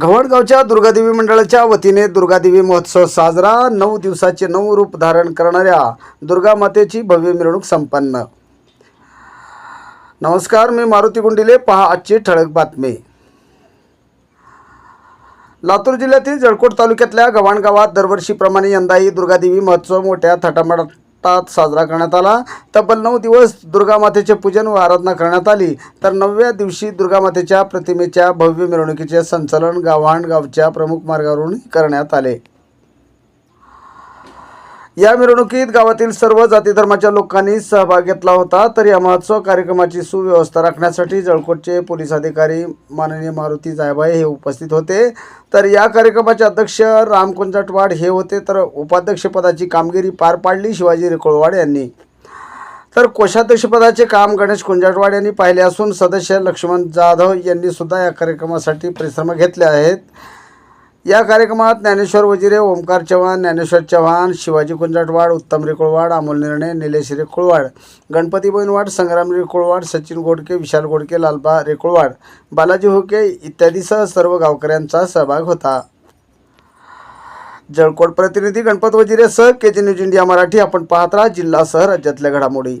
घवडगावच्या दुर्गादेवी मंडळाच्या वतीने दुर्गादेवी महोत्सव साजरा. नऊ दिवसाचे नऊ रूप धारण करणाऱ्या दुर्गा मातेची भव्य मिरवणूक संपन्न. नमस्कार मी मारुती गुंडिले. पहा आजची ठळक बातमी. लातूर जिल्ह्यातील जळकोट तालुक्यातल्या गव्हाण गावात दरवर्षीप्रमाणे यंदाही दुर्गादेवी महोत्सव मोठ्या थाटामाटात साजरा करण्यात आला. तब्बल नऊ दिवस दुर्गामातेचे पूजन व आराधना करण्यात आली. तर नवव्या दिवशी दुर्गामातेच्या प्रतिमेच्या भव्य मिरवणुकीचे संचलन गाव्हाण गावच्या प्रमुख मार्गावरून करण्यात आले. या मिरवणुकीत गावातील सर्व जाती धर्माच्या लोकांनी सहभाग घेतला होता तर या महोत्सव कार्यक्रमाची सुव्यवस्था राखण्यासाठी जळकोटचे पोलीस अधिकारी माननीय मारुती जायभाई हे उपस्थित होते. तर या कार्यक्रमाचे अध्यक्ष राम कुंजटवाड हे होते तर उपाध्यक्षपदाची कामगिरी पार पाडली शिवाजी रिकोळवाड यांनी. तर कोषाध्यक्षपदाचे काम गणेश कुंजाटवाड यांनी पाहिले असून सदस्य लक्ष्मण जाधव यांनी सुद्धा या कार्यक्रमासाठी परिश्रम घेतले आहेत. या कार्यक्रमात ज्ञानेश्वर वजिरे ओमकार चव्हाण ज्ञानेश्वर चव्हाण शिवाजी कुंजाटवाड उत्तम रेकोळवाड अमोल निर्णय निलेश रेकुळवाड गणपती बोईनवाड संग्राम रेकोळवाड सचिन गोडके विशाल गोडके लालबा रेकुळवाड बालाजी हुके इत्यादीसह सर्व गावकऱ्यांचा सहभाग होता. जळकोट प्रतिनिधी गणपत वजिरे सह K G news India Marathi आपण पाहत राहा जिल्हासह राज्यातल्या घडामोडी.